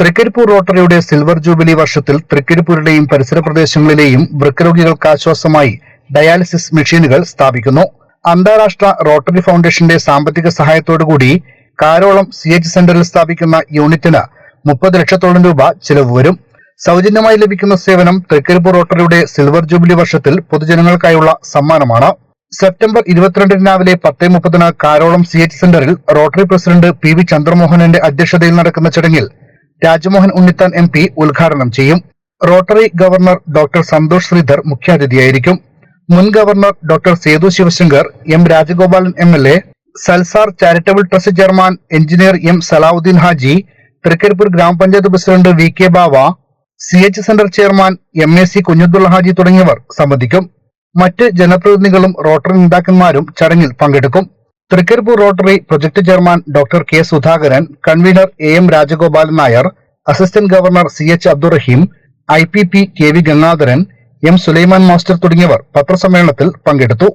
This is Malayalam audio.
തൃക്കരിപ്പൂർ റോട്ടറിയുടെ സിൽവർ ജൂബിലി വർഷത്തിൽ തൃക്കരിപ്പൂരിലെയും പരിസര പ്രദേശങ്ങളിലെയും വൃക്കരോഗികൾക്ക് ആശ്വാസമായി ഡയാലിസിസ് മെഷീനുകൾ സ്ഥാപിക്കുന്നു. അന്താരാഷ്ട്ര റോട്ടറി ഫൗണ്ടേഷന്റെ സാമ്പത്തിക സഹായത്തോടുകൂടി കാരോളം സി എച്ച് സെന്ററിൽ സ്ഥാപിക്കുന്ന യൂണിറ്റിന് മുപ്പത് ലക്ഷത്തോളം രൂപ ചിലവ് വരും. സൗജന്യമായി ലഭിക്കുന്ന സേവനം തൃക്കരിപ്പൂർ റോട്ടറിയുടെ സിൽവർ ജൂബിലി വർഷത്തിൽ പൊതുജനങ്ങൾക്കായുള്ള സമ്മാനമാണ്. സെപ്റ്റംബർ ഇരുപത്തിരണ്ടിന് രാവിലെ പത്തേ മുപ്പതിന് കാരോളം സി എച്ച് സെന്ററിൽ റോട്ടറി പ്രസിഡന്റ് പി വി ചന്ദ്രമോഹനന്റെ അധ്യക്ഷതയിൽ നടക്കുന്ന ചടങ്ങിൽ രാജ്മോഹൻ ഉണ്ണിത്താൻ എം പി ഉദ്ഘാടനം ചെയ്യും. Rotary governor doctor Santhosh Sridhar മുഖ്യാതിഥിയായിരിക്കും. മുൻ governor doctor Sethu Sivasankar M Rajagopalan M L A Salsar charitable trust chairman engineer M Salahuddin Haji Trikaripur ഗ്രാമപഞ്ചായത്ത് president V K Bava C H centre chairman M A C Kunhidulla Haji തുടങ്ങിയവർ സംബന്ധിക്കും മറ്റ് ജനപ്രതിനിധികളും റോട്ടറി നേതാക്കന്മാരും ചടങ്ങിൽ പങ്കെടുക്കും. Trikaripur Rotary project chairman doctor K Sudhakaran convener A M Rajagopalan Nair assistant governor C H Abdurahim I P P K V Gangadharan M Sulaiman master തുടങ്ങിയവർ പത്രസമ്മേളനത്തിൽ പങ്കെടുത്തു.